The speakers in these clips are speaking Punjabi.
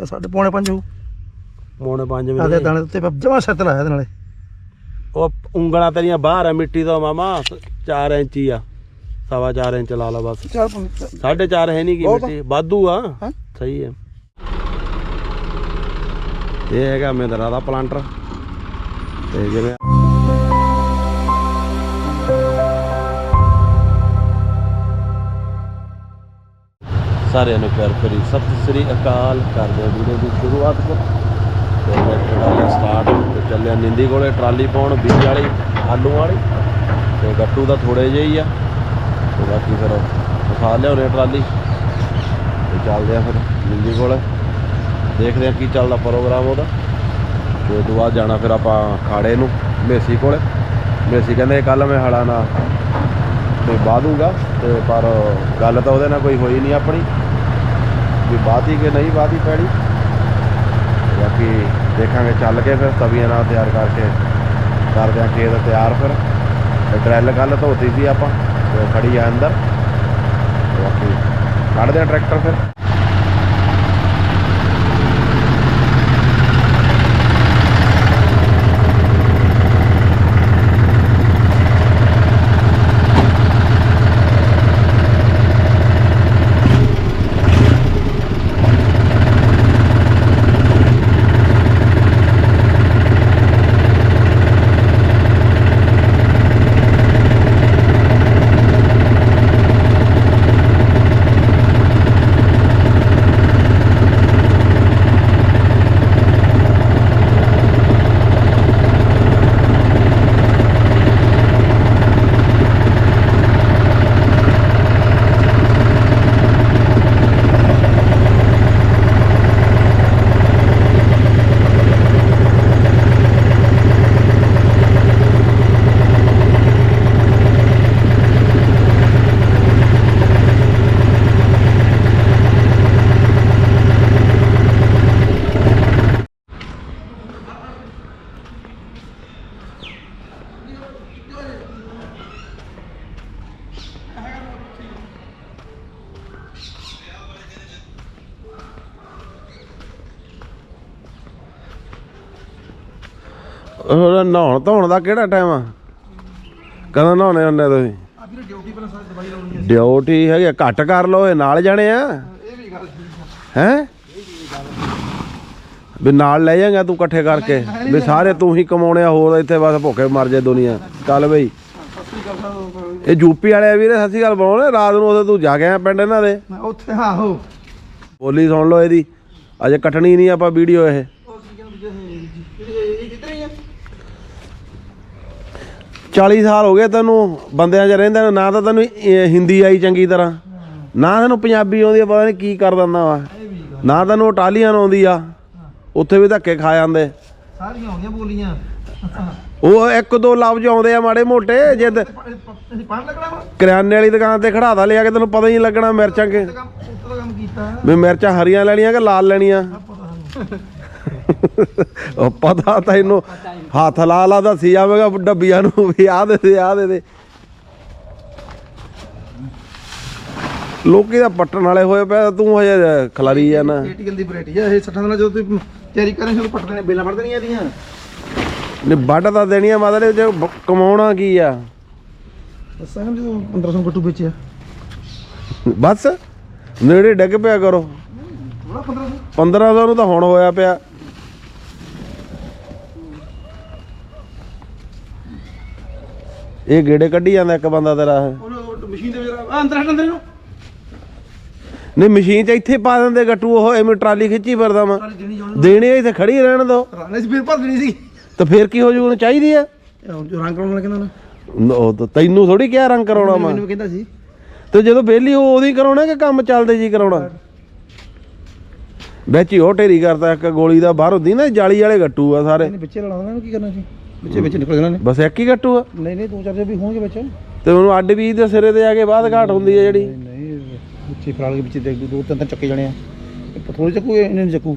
ਤੇ ਸਾਡੇ ਪੌਣੇ ਪੰਜ ਹੋਊ। ਮੋਣੇ 5 ਆਦੇ ਵਜੇ ਦਾਣੇ ਉੱਤੇ ਜਮਾ ਸੱਤ ਲਾਇਆ ਇਹਦੇ ਨਾਲੇ। ਉਹ ਉਂਗਲਾਂ ਤੇਰੀਆਂ ਬਾਹਰ ਆ ਮਿੱਟੀ ਤੋਂ ਮਾਮਾ 4 ਇੰਚ ਹੀ ਆ। ਸਵਾ 4 ਇੰਚ ਲਾ ਲਾ ਬਸ। ਚੱਲ ਸਾਢੇ 4 ਹੈ ਨਹੀਂ ਕੀ ਬਹੁਤ ਆ। ਮਿੱਟੀ ਵਾਧੂ ਆ। ਹੈਂ? ਸਹੀ ਹੈ ਇਹ ਹੈਗਾ ਮਹਿੰਦਰਾ ਦਾ ਪਲਾਂਟਰ। ਤੇ ਜਿਵੇਂ ਸਾਰਿਆਂ ਨੂੰ ਪਿਆਰ ਭਰੀ ਸਤਿ ਸ੍ਰੀ ਅਕਾਲ। ਕਰਦੇ ਹਾਂ ਵੀਡੀਓ ਦੀ ਸ਼ੁਰੂਆਤ ਕਰ ਤੇ ਮੈਂ ਵਾਲਾ ਸਟਾਰਟ ਤੇ ਚੱਲਿਆ ਨਿੰਦੀ ਕੋਲੇ, ਟਰਾਲੀ ਪਾਉਣ, ਬੀਜ ਵਾਲੀ, ਆਲੂ ਵਾਲੀ ਤੇ ਗੱਟੂ ਦਾ ਥੋੜੇ ਜਿਹੇ ਹੀ ਆ। ਤੇ ਬਾਕੀ ਫਿਰ ਉਠਾ ਲਿਆਉਣੇ ਟਰਾਲੀ ਤੇ ਚੱਲਦੇ ਆ ਫਿਰ ਨਿੰਦੀ ਕੋਲੇ। ਦੇਖਦੇ ਆ ਕੀ ਚੱਲਦਾ ਪ੍ਰੋਗਰਾਮ ਉਹਦਾ। ਤੇ ਉਦੋਂ ਬਾਅਦ ਜਾਣਾ ਫਿਰ ਆਪਾਂ ਖਾੜੇ ਨੂੰ, ਮੇਸੀ ਕੋਲੇ। ਮੇਸੀ ਕਹਿੰਦੇ ਕੱਲ ਮੈਂ ਹੜਾ ਨਾ ਤੇ ਬਾਦੂਗਾ ਤੇ ਪਰ ਗੱਲ ਤਾਂ ਉਹਦੇ ਨਾਲ ਕੋਈ ਹੋਈ ਨਹੀਂ ਆਪਣੀ। ਵੀ ਬਾਤੀ ਕਿ ਨਹੀਂ ਬਾਤੀ ਪੈਣੀ? ਬਾਕੀ ਦੇਖਾਂਗੇ ਚੱਲ ਕੇ ਫਿਰ, ਤਵੀਆਂ ਨਾਲ ਤਿਆਰ ਕਰਕੇ ਕਰਦੇ ਆ ਖੇਤ ਤਿਆਰ ਫਿਰ। ਤੇ ਡਰੈਲ ਕੱਲ ਧੋਤੀ ਸੀ ਆਪਾਂ, ਤੇ ਉਹ ਖੜੀ ਆ ਅੰਦਰ। ਬਾਕੀ ਕੱਢਦੇ ਆ ਟਰੈਕਟਰ ਫਿਰ। ਉਹ ਨਹਾਉਣ ਧੋਣ ਦਾ ਕਿਹੜਾ ਟਾਈਮ ਆ? ਕਦੋਂ ਨਹਾਉਣੇ ਹੁੰਦੇ ਤੁਸੀਂ? ਆ ਡਿਊਟੀ ਪਰ ਸਾਰੇ ਦਵਾਈ ਲਾਉਣੀ ਹੈ ਡਿਊਟੀ ਹੈਗੀ ਆ, ਘੱਟ ਕਰ ਲੋ ਇਹ ਨਾਲ ਜਾਣੇ ਆ? ਇਹ ਵੀ ਗੱਲ ਠੀਕ ਹੈ? ਵੀ ਨਾਲ ਲੈ ਜਾਏਗਾ ਤੂੰ ਇਕੱਠੇ ਕਰਕੇ? ਵੀ ਸਾਰੇ ਤੂੰ ਹੀ ਕਮਾਉਣੇ ਆ ਹੋਰ ਇੱਥੇ ਬਸ ਭੁੱਖੇ ਮਰ ਜਾਏ ਦੁਨੀਆ। ਚੱਲ ਬਈ। ਇਹ ਯੂਪੀ ਵਾਲੇ ਆ ਵੀਰੇ ਸਤਿ ਸ਼੍ਰੀ ਅਕਾਲ ਬਣਾਉਣੇ ਰਾਤ ਨੂੰ ਉਹਦੇ ਤੂੰ ਜਾ ਕੇ ਆਇਆ ਪਿੰਡ ਇਹਨਾਂ ਦੇ? ਮੈਂ ਉੱਥੇ ਹਾਂ ਹੋ ਬੋਲੀ ਸੁਣ ਲਓ ਇਹਦੀ। ਅਜੇ ਕੱਟਣੀ ਨਹੀਂ ਆਪਾਂ ਵੀਡੀਓ ਇਹ ਉਹ ਸੀ ਕਹਿੰਦੇ ਇਹ ਕਿੱਧਰ ਹੀ ਆ 40 ਸਾਲ ਹੋ ਗਏ ਤੈਨੂੰ ਬੰਦਿਆਂ 'ਚ ਰਹਿੰਦੇ ਨੂੰ ਨਾ ਤਾਂ ਤੈਨੂੰ ਇਹ ਹਿੰਦੀ ਆਈ ਚੰਗੀ ਤਰ੍ਹਾਂ ਨਾ ਤੈਨੂੰ ਪੰਜਾਬੀ ਆਉਂਦੀ ਆ ਪਤਾ ਨਹੀਂ ਕੀ ਕਰ ਦਿੰਦਾ ਵਾ। ਨਾ ਤੈਨੂੰ ਇਟਾਲੀਅਨ ਆਉਂਦੀ ਆ ਉੱਥੇ ਵੀ ਧੱਕੇ ਖਾ ਜਾਂਦੇ। ਸਾਰੀਆਂ ਆਉਂਦੀਆਂ ਬੋਲੀਆਂ। ਉਹ ਇੱਕ ਦੋ ਲਫ਼ਜ਼ ਆਉਂਦੇ ਆ ਮਾੜੇ ਮੋਟੇ ਜੇ ਤ- ਅਸੀਂ ਪੜ੍ਹ ਲੱਗਣਾ ਵਾ? ਕਰਿਆਨੇ ਵਾਲੀ ਦੁਕਾਨ ਤੇ ਖੜਾਦਾ ਲਿਆ ਕੇ ਤੈਨੂੰ ਪਤਾ ਹੀ ਨਹੀਂ ਲੱਗਣਾ ਮਿਰਚਾਂ ਕਿ ਵੀ ਮਿਰਚਾਂ ਹਰੀਆਂ ਲੈਣੀਆਂ ਕਿ ਲਾਲ ਲੈਣੀਆਂ? ਉਹ ਪਤਾ ਤੈਨੂੰ ਹੱਥ ਲਾ ਲਾ ਦੱਸੀ ਜਾਵੇਗਾ ਡੱਬੀਆਂ ਨੂੰ ਵੀ ਆਹ ਦੇ ਦੇ ਆਹ ਦੇ ਦੇ। ਲੋਕੀ ਦਾ ਪੱਟਣ ਵਾਲੇ ਹੋਏ ਪਏ ਤੂੰ ਹਜੇ ਖਲਾਰੀ ਆ ਦੀ ਵੈਰਾਈਟੀ ਆ ਇਹ 60 ਦਿਨਾਂ ਜਦੋਂ ਤੁਸੀਂ ਤਿਆਰੀ ਕਰੇ ਸ਼ੁਰੂ ਪੱਟਦੇ ਨੇ ਬੇਲਾਂ ਪੜਦੇ ਨਹੀਂ ਇਹਦੀਆਂ। ਨੇ ਵੱਢ ਤਾਂ ਦੇਣੀਆਂ ਮਤਲਬ ਜੇ ਕਮਾਉਣਾ ਕੀ ਆ? ਦੱਸਾਂ ਜਦੋਂ 1500 ਗੱਟੂ ਵੇਚਿਆ। ਬਸ ਨੇੜੇ ਡਿੱਗ ਪਿਆ ਕਰੋ। ਥੋੜਾ 1500 1500 ਨੂੰ ਤਾਂ ਹੁਣ ਹੋਇਆ ਪਿਆ। ਇਹ ਗੇੜੇ ਕੱਢੀ ਜਾਂਦਾ ਇੱਕ ਬੰਦਾ ਤੇਰਾ। ਉਹ ਮਸ਼ੀਨ ਦੇ ਵਿੱਚ ਅੰਦਰ ਹਟ ਅੰਦਰ ਨੂੰ ਨਹੀਂ ਮਸ਼ੀਨ 'ਚ ਇੱਥੇ ਪਾ ਦਿੰਦੇ ਗੱਟੂ ਉਹ ਐਵੇਂ ਟਰਾਲੀ ਖਿੱਚੀ ਫਿਰਦਾ ਸਾਰੀ ਦੇਣੀ ਇੱਥੇ ਖੜੀ ਰਹਿਣ ਦੋ। ਰਾਣੇ ਸਪੀਰ ਭਰ ਦੇਣੀ ਸੀ। ਤੇ ਫੇਰ ਕੀ ਹੋ ਜੂ ਉਹਨੂੰ ਚਾਹੀਦੀ ਆ? ਰੰਗ ਕਰਾਉਣ ਲੱਗੇ ਨਾ। ਨ- ਉਹ ਤਾਂ ਤੈਨੂੰ ਥੋੜੀ ਕਿਹਾ ਰੰਗ ਕਰਾਉਣਾ ਵਾ ਮੈਨੂੰ ਕਹਿੰਦਾ ਸੀ। ਤੇ ਜਦੋਂ ਵਿਹਲੀ ਉਹ ਉਹਦੀ ਕਰਾਉਣਾ ਕਿ ਕੰਮ ਚੱਲਦੇ ਜੀ ਕਰਾਉਣਾ? ਵਿੱਚ ਹੀ ਉਹ ਢੇਰੀ ਕਰਦਾ ਇੱਕ ਗੋਲੀ ਦਾ ਬਾਹਰ ਹੁੰਦੀ ਨਾ ਜਾਲੀ ਵਾਲੇ ਗੱਟੂ ਆ ਸਾਰੇ। ਵਿੱਚੇ ਲੜਾਉਣਾ ਇਹਨੂੰ ਕੀ ਕਰਨਾ ਸੀ? ਵਿੱਚੇ ਵਿੱਚ ਨਿਕਲ ਜਾਣਾ ਨੇ ਬਸ ਇੱਕ ਹੀ ਗੱਟੂ ਆ। ਨਹੀਂ ਨਹੀਂ ਦੋ ਚਾਰ ਜੇ ਵੀ ਹੋਣਗੇ ਵਿੱਚ। ਤੇ ਉਹਨੂੰ ਅੱਡ ਵੀ ਦੇ ਸਿਰੇ ਤੇ ਆ ਕੇ ਬਾਅਦ ਘਾਟ ਹੁੰਦੀ ਆ ਜਿਹੜੀ। ਨਹੀਂ ਵਿੱਚੇ ਫਰਾਲ ਕੇ ਵਿੱਚ ਦੇ ਦੋ ਤਿੰਨ ਤਿੰਨ ਚੱਕੇ ਜਾਣੇ ਆ। ਥੋੜੀ ਚੱਕੂ ਇਹਨੇ ਨੀ ਚੱਕੂ।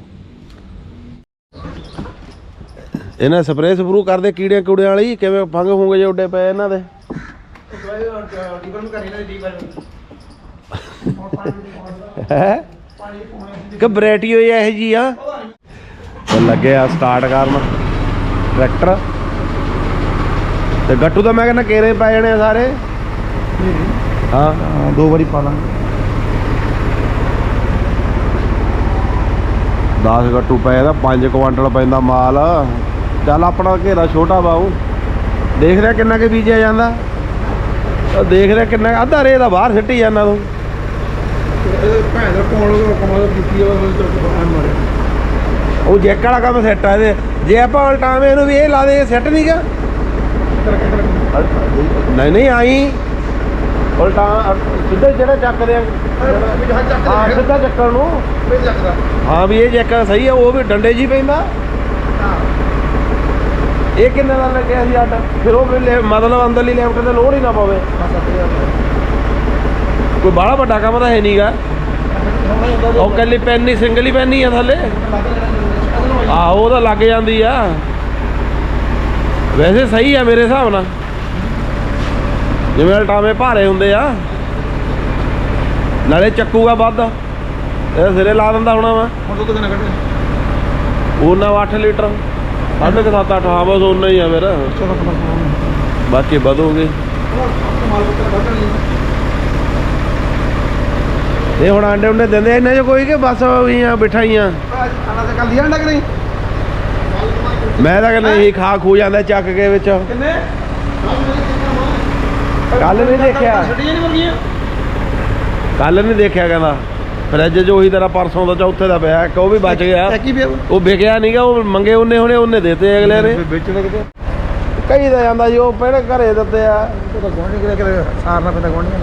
ਇਹਨਾਂ ਸਪਰੇਅ ਸਪਰੂ ਕਰਦੇ ਕੀੜਿਆਂ ਕੁੜਿਆਂ ਵਾਲੀ ਕਿਵੇਂ ਫੰਗ ਫੁੰਗ ਜੇ ਉੱਡੇ ਪਏ ਇਹਨਾਂ ਦੇ? ਹੈ? ਕਿ ਵੈਰਾਈਟੀ ਹੋਈ ਇਹ ਜੀ ਆ? ਤੇ ਲੱਗੇ ਆ ਸਟਾਰਟ ਕਰਨ। ਟਰੈਕਟਰ। ਤੇ ਗੱਟੂ ਤਾਂ ਮੈਂ ਕਹਿੰਦਾ ਕੇਰੇ ਪੈ ਜਾਣੇ ਆ ਸਾਰੇ। ਹਾਂ। ਹਾਂ, ਦੋ ਵਾਰੀ ਪਾ ਲਾਂਗੇ। 10 ਗੱਟੂ ਪਏ ਦਾ 5 ਕੁਆਂਟਲ ਪੈਂਦਾ ਮਾਲ। ਚੱਲ ਆਪਣਾ ਘੇਰਾ ਛੋਟਾ ਬਾਉ ਦੇਖ ਰਿਹਾ ਕਿੰਨਾ ਕੇ ਬੀਜਿਆ ਜਾਂਦਾ। ਉਹ ਦੇਖ ਰਿਹਾ ਕਿੰਨਾ ਅੱਧਾ ਰੇ ਦਾ ਬਾਹਰ ਸਿੱਟੀ ਜਾਂਦਾ ਤੂੰ। ਭੈਣ ਦਾ ਕੋਲ ਕਮਾਲ ਕੀਤੀ ਆ ਉਹ ਜੈਕ ਵਾਲਾ ਕੰਮ ਸੈੱਟ ਆ ਇਹਦੇ। ਜੇ ਆਪਾਂ ਉਲਟਾਵੇਂ ਇਹਨੂੰ ਵੀ ਇਹ ਲਾ ਦੇ ਸੈੱਟ ਨਹੀਂਗਾ ਨਹੀਂ ਨਹੀਂ, ਆਈ। ਉਲਟਾ ਸਿੱਧਾ ਜਿਹੜਾ ਚੱਕਦੇ ਆ। ਹਾਂ, ਸਿੱਧਾ ਚੱਕਣ ਨੂੰ। ਹਾਂ, ਵੀ ਇਹ ਜੈਕ ਸਹੀ ਆ, ਉਹ ਵੀ ਡੰਡੇ ਜੀ ਪੈਂਦਾ। ਇਹ ਕਿੰਨੇ ਦਾ ਲੱਗਿਆ ਸੀ ਆਟਾ? ਫਿਰ ਉਹ ਵੀ ਲੈ- ਮਤਲਬ ਅੰਦਰਲੀ ਲੈਫਟ ਤੇ ਲੋਡ ਹੀ ਨਾ ਪਵੇ। ਕੋਈ ਬਾਹਲਾ ਵੱਡਾ ਕੰਮ ਤਾਂ ਹੈ ਨਹੀਂਗਾ ਉਹ ਕੱਲੀ ਪੈਨ ਹੀ ਸਿੰਗਲ ਹੀ ਪੈਨ ਹੀ ਆ ਥੱਲੇ। ਆ ਉਹ ਤਾਂ ਲੱਗ ਜਾਂਦੀ ਆ। ਵੈਸੇ ਸਹੀ ਆ ਮੇਰੇ ਹਿਸਾਬ ਨਾਲ। ਜਿਵੇਂ ਅਲਟਾਵੇਂ ਭਾਰੇ ਹੁੰਦੇ ਆ। ਨਾਲੇ ਚੱਕੂਗਾ ਵੱਧ। ਇਹ ਸਿਰੇ ਲਾ ਦਿੰਦਾ ਹੋਣਾ ਵਾ ਹੁਣ ਤੋਂ ਕਿੰਨਾ ਕੱਢੇ ਉਹਨਾਂ 8 ਲੀਟਰ। ਸਾਢੇ ਕੁ ਸੱਤ ਅੱਠ ਹਾਂ ਬਸ ਉਹਨਾਂ ਹੀ ਆ ਫਿਰ। 14 15 ਬਾਕੀ ਵਧੂਗੇ। ਇਹ ਹੁਣ ਆਂਡੇ ਉਂਡੇ ਦਿੰਦੇ ਇਹਨਾਂ 'ਚ ਕੋਈ ਕਿ ਬਸ ਵੀ ਆ ਬਿਠਾਈਆਂ ਆਣਾ ਤੇ ਕੱਲ ਦੀ ਅੰਡਾ ਕਿ ਨਹੀਂ? ਮੈਂ ਤਾਂ ਕਹਿੰਦਾ ਇਹੀ ਖਾ ਖੂ ਜਾਂਦਾ ਚੱਕ ਕੇ ਵਿੱਚ। ਕਿੰਨੇ? ਕੱਲ ਨਹੀਂ ਦੇਖਿਆ। ਛੱਡੀਆਂ ਨਹੀਂ ਵਰਗੀਆਂ ਕੱਲ ਨਹੀਂ ਦੇਖਿਆ ਕਹਿੰਦਾ। ਫਰਿੱਜ 'ਚ ਉਹੀ ਤਰ੍ਹਾਂ ਪਰਸੋਂ ਦਾ ਚੌਥੇ ਦਾ ਪਿਆ ਇੱਕ ਉਹ ਵੀ ਬਚ ਗਿਆ। ਉਹ ਵਿਕਿਆ ਨਹੀਂਗਾ ਉਹ ਮੰਗੇ ਉਹਨੇ ਹੁਣੇ ਉਹਨੇ ਦੇਤੇ ਅਗਲੇ ਨੇ। ਕਈ ਦਾ ਜਾਂਦਾ ਜੀ ਉਹ ਪਹਿਲੇ ਘਰੇ ਦਿੱਤੇ ਆ। ਗੋਣੀ ਸਾਰਨਾ ਪੈਂਦਾ ਗੋਣੀਆਂ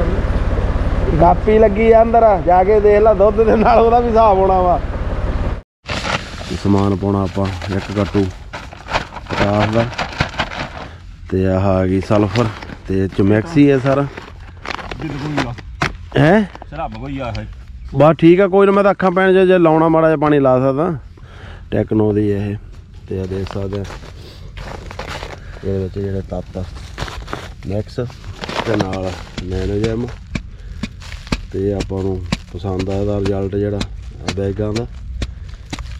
ਕਾਪੀ ਲੱਗੀ ਆ ਅੰਦਰ ਜਾ ਕੇ ਦੇਖ ਲੈ ਦੁੱਧ ਦੇ ਨਾਲ ਉਹਦਾ ਵੀ ਹਿਸਾਬ ਹੋਣਾ ਵਾ। ਸਮਾਨ ਪਾਉਣਾ ਆਪਾਂ ਇੱਕ ਕੱਟੂ ਪਟਾਸ ਦਾ ਤੇ ਆਹ ਆ ਗਈ ਸਲਫਰ ਤੇ ਚਮੈਕਸੀ ਹੈ ਸਾਰਾ। ਹੈ? ਸ਼ਰਾਬ ਕੋਈ ਆ ਹੈ ਬਸ ਠੀਕ ਆ ਕੋਈ ਨਾ ਮੈਂ ਤਾਂ ਅੱਖਾਂ ਪੈਣ ਜੇ ਲਾਉਣਾ ਮਾੜਾ ਜਿਹਾ ਪਾਣੀ ਲਾ ਸਕਦਾ। ਟੈਕਨੋ ਦੀ ਇਹ। ਤੇ ਆ ਦੇਖ ਸਕਦੇ ਆ। ਇਹਦੇ ਵਿੱਚ ਜਿਹੜੇ ਤੱਤ ਮੈਕਸ ਤੇ ਨਾਲ ਮੈਨੇਜਮ ਤੇ ਆਪਾਂ ਨੂੰ ਪਸੰਦ ਆਇਆ ਦਾ ਰਿਜ਼ਲਟ ਜਿਹੜਾ ਬੈਗਾਂ ਦਾ।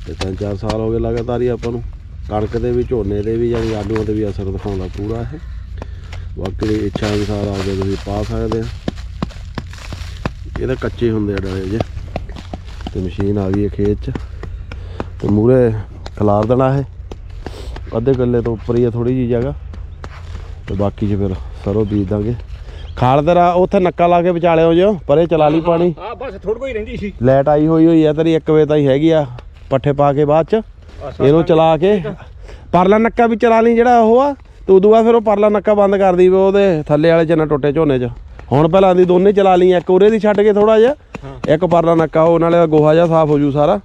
ਤੇ ਤਿੰਨ ਚਾਰ ਸਾਲ ਹੋ ਗਏ ਲਗਾਤਾਰ ਹੀ ਆਪਾਂ ਨੂੰ। ਕਣਕ ਦੇ ਵੀ ਝੋਨੇ ਦੇ ਵੀ ਯਾਨੀ ਆਲੂਆਂ ਤੇ ਵੀ ਅਸਰ ਦਿਖਾਉਂਦਾ ਪੂਰਾ ਇਹ। ਬਾਕੀ ਦੀ ਇੱਛਾ ਅਨੁਸਾਰ ਆ ਕੇ ਤੁਸੀਂ ਪਾ ਸਕਦੇ ਆ। ਇਹ ਤਾਂ ਕੱਚੇ ਹੁੰਦੇ ਆ ਡਲੇ ਜੇ। ਤੇ ਮਸ਼ੀਨ ਆ ਗਈ ਹੈ ਖੇਤ 'ਚ। ਤੇ ਮੂਰੇ ਖਲਾਰ ਦੇਣਾ ਇਹ। ਅੱਧੇ ਕਿੱਲੇ ਤੋਂ ਉੱਪਰ ਹੀ ਆ ਥੋੜੀ ਜੀ ਜਗ੍ਹਾ। ਤੇ ਬਾਕੀ 'ਚ ਫਿਰ ਸਰੋਂ ਬੀਜ ਦਾਂਗੇ। ਖਾਲ ਤੇਰਾ ਉੱਥੇ ਨੱਕਾ ਲਾ ਕੇ ਵਿਚਾਲਿਓ ਜੋ ਪਰੇ ਚਲਾ ਲਈ ਪਾਣੀ। ਆ ਬਸ ਥੋੜੀ ਕੋਈ ਰਹਿੰਦੀ ਸੀ। ਲਾਈਟ ਆਈ ਹੋਈ ਹੋਈ ਆ ਤੇਰੀ 1 ਵਜੇ ਤਾਈਂ ਹੈਗੀ ਆ ਪੱਠੇ ਪਾ ਕੇ ਬਾਅਦ 'ਚ। ਇਹਨੂੰ ਚਲਾ ਕੇ ਪਰਲਾ ਨੱਕਾ ਵੀ ਚਲਾ ਲਈ ਜਿਹੜਾ ਉਹ ਆ ਤੇ ਉਦੋਂ ਬਾਅਦ ਫਿਰ ਉਹ ਪਰਲਾ ਨੱਕਾ ਬੰਦ ਕਰ ਦੀ ਵੀ ਉਹਦੇ ਥੱਲੇ ਵਾਲੇ ਚ ਨਾ ਟੁੱਟੇ ਝੋਨੇ 'ਚ। ਹੁਣ ਪਹਿਲਾਂ ਦੀ ਦੋਨੇ ਚਲਾ ਲਈ ਇੱਕ ਉਰੇ ਦੀ ਛੱਡ ਕੇ ਥੋੜਾ ਜਿਹਾ ਇੱਕ ਪਰਲਾ ਨੱਕਾ ਉਹ ਨਾਲੇ ਗੋਹਾ ਜਿਹਾ ਸਾਫ਼ ਹੋ ਜੂ ਸਾਰਾ।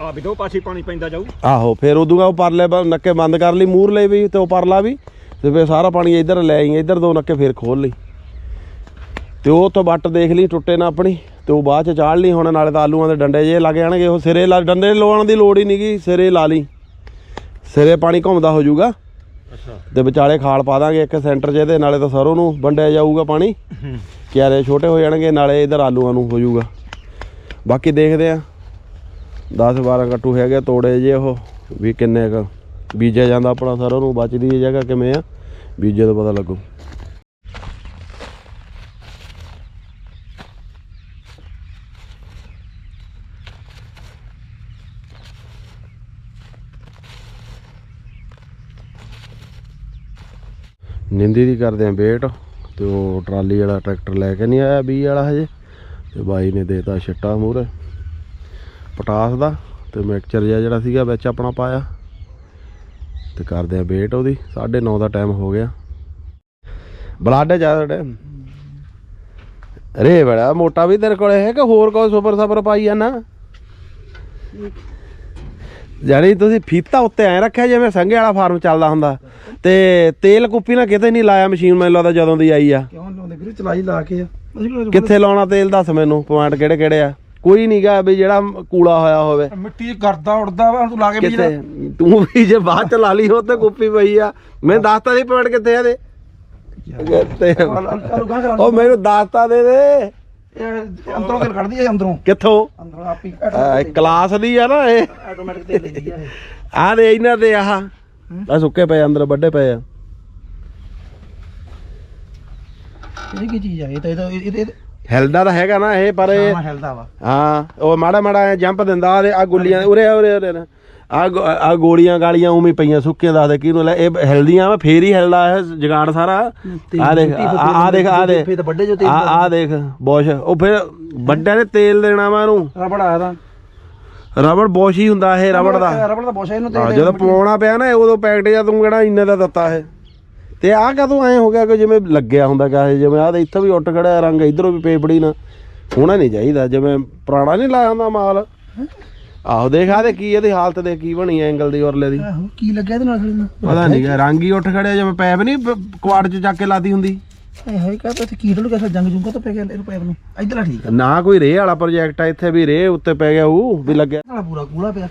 ਆ ਵੀ ਦੋ ਪਾਸੇ ਪਾਣੀ ਪੈਂਦਾ ਜਾਊ। ਆਹੋ ਫਿਰ ਉਦੋਂ ਬਾਅਦ ਉਹ ਪਰਲੇ ਨੱਕੇ ਬੰਦ ਕਰ ਲਈ ਮੂਰ ਲਈ ਵੀ ਤੇ ਉਹ ਪਰਲਾ ਵੀ ਤੇ ਫਿਰ ਸਾਰਾ ਪਾਣੀ ਇੱਧਰ ਲੈ ਆਈ ਇੱਧਰ ਦੋ ਨੱਕੇ ਫਿਰ ਖੋਲ ਲਈ। ਤੇ ਉਹ ਤੋਂ ਵੱਟ ਦੇਖ ਲਈ ਟੁੱਟੇ ਨਾ ਆਪਣੀ। ਤੇ ਉਹ ਬਾਅਦ ਚ ਚਾੜ ਲਈ ਹੁਣ ਨਾਲੇ ਤਾਂ ਆਲੂਆਂ ਦੇ ਡੰਡੇ ਜੇ ਲੱਗ ਜਾਣਗੇ ਉਹ ਸਿਰੇ ਲਾ ਡੰਡੇ ਲਾਉਣ ਦੀ ਲੋੜ ਹੀ ਨਹੀਂਗੀ ਸਿਰੇ ਲਾ ਲਈ। ਸਿਰੇ ਪਾਣੀ ਘੁੰਮਦਾ ਹੋ ਜਾਊਗਾ। ਅੱਛਾ। ਤੇ ਵਿਚਾਲੇ ਖਾਲ ਪਾ ਦਾਂਗੇ ਇੱਕ ਸੈਂਟਰ 'ਚ ਇਹਦੇ ਨਾਲੇ ਤਾਂ ਸਰੋਂ ਨੂੰ ਵੰਡਿਆ ਜਾਊਗਾ ਪਾਣੀ। ਕਿਆਰੇ ਛੋਟੇ ਹੋ ਜਾਣਗੇ ਨਾਲੇ ਇਧਰ ਆਲੂਆਂ ਨੂੰ ਹੋ ਜਾਊਗਾ। ਬਾਕੀ ਦੇਖਦੇ ਆ। 10 12 ਕੱਟੂ ਹੈਗੇ ਤੋੜੇ ਜੇ ਉਹ ਵੀ ਕਿੰਨੇ ਕ ਬੀਜਿਆ ਜਾਂਦਾ ਆਪਣਾ ਸਰੋਂ ਨੂੰ ਬਚਦੀ ਜਗ੍ਹਾ ਕਿਵੇਂ ਆ ਬੀਜੇ ਤੋਂ ਪਤਾ ਲੱਗੂ। ਨਿੰਦੀ ਦੀ ਕਰਦੇ ਆ ਵੇਟ ਤੇ ਉਹ ਟਰਾਲੀ ਵਾਲਾ ਟਰੈਕਟਰ ਲੈ ਕੇ ਨਹੀਂ ਆਇਆ 20 ਵਾਲਾ ਹਜੇ ਤੇ ਬਾਈ ਨੇ ਦੇਤਾ ਛੱਟਾ ਮੂਰੇ ਪਟਾਸ ਦਾ ਤੇ ਮਿਕਸਚਰ ਜਿਹਾ ਜਿਹੜਾ ਸੀਗਾ ਵਿੱਚ ਆਪਣਾ ਪਾਇਆ ਤੇ ਕਰਦੇ ਆ ਵੇਟ ਉਹਦੀ 9:30 ਦਾ ਟਾਈਮ ਹੋ ਗਿਆ। ਬਲੱਡ ਜਾ ਤੁਹਾਡੇ? ਰੇ ਬੜਾ ਮੋਟਾ ਵੀ ਤੇਰੇ ਕੋਲੇ ਹੈ ਕਿ ਹੋਰ ਕੋਈ ਸੁਪਰ ਸਪਰ ਪਾਈ ਆ ਨਾ? ਜਾਨੀ ਤੁਸੀਂ ਫੀਤਾ ਉੱਤੇ ਐ ਰੱਖਿਆ ਜਿਵੇਂ ਸੰਘੇ ਵਾਲਾ ਫਾਰਮ ਚੱਲਦਾ ਹੁੰਦਾ। ਤੇ ਤੇਲ ਕੁੱਪੀ ਨਾ ਕਿਤੇ ਨਹੀਂ ਲਾਇਆ ਮਸ਼ੀਨ ਮੈਨੂੰ ਲੱਗਦਾ ਜਦੋਂ ਦੀ ਆਈ ਆ। ਕਿਉਂ ਲਾਉਂਦੇ ਵੀਰੇ? ਚਲਾਈ ਲਾ ਕੇ ਆ। ਅਸੀਂ ਕਿਹੜਾ ਕਿੱਥੇ ਲਾਉਣਾ ਤੇਲ ਦੱਸ ਮੈਨੂੰ ਪੁਆਇੰਟ ਕਿਹੜੇ ਕਿਹੜੇ ਆ। ਕੋਈ ਨਹੀਂਗਾ ਵੀ ਜਿਹੜਾ ਕੂਲਾ ਹੋਇਆ ਹੋਵੇ। ਮਿੱਟੀ 'ਚ ਕਰਦਾ ਉੜਦਾ ਵਾ ਤੂੰ ਲਾ ਕੇ ਕਿੱਥੇ? ਤੂੰ ਵੀ ਜੇ ਬਾਅਦ ਚ ਲਾ ਲਈ ਉਹ ਤੇ ਕੁੱਪੀ ਪਈ ਆ। ਮੈਂ ਦੱਸਤਾ ਸੀ ਪੁਆਇੰਟ ਕਿੱਥੇ ਆ ਦੇ ਤੇ ਆਲੂ ਗਾਂ ਕਰਾ ਉਹ ਮੈਨੂੰ ਦੱਸਤਾ ਦੇ ਦੇ। ਇਹ ਅੰਦਰੋਂ ਗੱਲ ਕੱਢਦੀ ਹੈ ਅੰਦਰੋਂ। ਕਿੱਥੋਂ? ਅੰਦਰੋਂ ਆਪ ਕਲਾਸ ਦੀ ਆ ਨਾ ਇਹ। ਆਟੋਮੈਟਿਕ ਤੇ ਲੈਂਦੀ ਆ ਇਹ। ਆ ਦੇ ਇਹਨਾਂ ਦੇ ਆਹ। ਆ ਸੁੱਕੇ ਪਏ ਅੰਦਰ ਵੱਡੇ ਪਏ ਆ। ਇਹ ਕੀ ਚੀਜ਼ ਆ? ਇਹ ਤਾਂ ਇਹ ਇਹ ਹਿਲਦਾ ਤਾਂ ਹੈਗਾ ਨਾ ਇਹ ਪਰ ਇਹ ਸਾਮਾ ਹਿਲਦਾ ਵਾ। ਹਾਂ ਉਹ ਮਾੜਾ ਮਾੜਾ ਜੰਪ ਦਿੰਦਾ ਆ ਆ ਗੁੱਲੀਆਂ ਉਰੇ ਉਰੇ ਉਰੇ ਆ। ਆ ਗੋਲੀਆਂ ਗਾਲੀਆਂ ਉਵੇਂ ਹੀ ਪਈਆਂ ਸੁੱਕੀਆਂ ਦੱਸਦੇ ਕਿਹਨੂੰ ਲੈ ਇਹ ਹਿਲਦੀਆਂ ਵਾ ਫੇਰ ਹੀ ਹਿਲਦਾ ਇਹ ਜਗਾੜ ਸਾਰਾ। ਆ ਦੇਖ ਆ ਆ ਦੇਖ ਆ ਦੇ ਫੇਰ ਤਾਂ ਵੱਡੇ ਜੋ ਤੇਲ ਆ ਆ ਦੇਖ ਬੋਸ਼। ਉਹ ਫਿਰ ਵੱਡਿਆਂ ਨੇ ਤੇਲ ਦੇਣਾ ਵਾ ਇਹਨੂੰ। ਰਬੜ ਆਇਆ ਤਾਂ। ਰਬੜ ਬੋਸ਼ ਹੀ ਹੁੰਦਾ ਇਹ ਰਬੜ ਦਾ। ਰਬੜ ਦਾ ਬੋਸ਼ਾ ਇਹਨੂੰ ਹਾਂ, ਤੇ ਜਦੋਂ ਪਵਾਉਣਾ ਪਿਆ ਨਾ ਉਦੋਂ ਪੈਕਟ ਜਾਂ ਤੂੰ ਕਿਹੜਾ ਇੰਨੇ ਦਾ ਦਿੱਤਾ ਇਹ। ਤੇ ਆਹ ਕਦੋਂ ਐ ਹੋ ਗਿਆ ਕਿ ਜਿਵੇਂ ਲੱਗਿਆ ਹੁੰਦਾ ਕਹੇ ਜਿਵੇਂ ਆਹ ਤੇ ਇੱਥੋਂ ਵੀ ਉੱਟ ਖੜਿਆ ਰੰਗ ਇਧਰੋਂ ਵੀ ਪੇਪੜੀ ਨਾ। ਹੋਣਾ ਨਹੀਂ ਚਾਹੀਦਾ ਜਿਵੇਂ ਪੁਰਾਣਾ ਨਹੀਂ ਲਾਇਆ ਹੁੰਦਾ ਮਾਲ। ਆਹੋ ਦੇਖ ਆ ਤੇ ਕੀ ਇਹਦੀ ਹਾਲਤ ਦੇ ਕੀ ਬਣੀ ਐਂਗਲ ਦੀ ਔਰਲੇ ਦੀ। ਆਹੋ ਕੀ ਲੱਗਿਆ ਇਹਦੇ ਨਾਲ ਖੜੀ ਪਤਾ ਨਹੀਂ ਰੰਗ ਹੀ ਉੱਠ ਖੜਿਆ ਜਿਵੇਂ ਪੈਪ ਨਹੀਂ ਕੁਆੜ ਚ ਚੱਕ ਕੇ ਲਾਦੀ ਹੁੰਦੀ। ਇਹ ਹੋਈ ਕਾ ਤੇ ਕੀ ਡਲੂ ਕਿਸਾ ਜੰਗ ਜੁੰਗਾ ਤੋਂ ਪੈ ਗਿਆ ਇਹਨੂੰ ਪੈਪ ਨੂੰ। ਇਧਰਲਾ ਠੀਕ ਆ। ਨਾ ਕੋਈ ਰੇ ਵਾਲਾ ਪ੍ਰੋਜੈਕਟ ਆ ਇੱਥੇ ਵੀ ਰੇ ਉੱਤੇ ਪੈ ਗਿਆ ਉਹ ਵੀ ਲੱਗਿਆ। ਸਾਲਾ ਪੂਰਾ ਕੂੜਾ ਪਿਆ।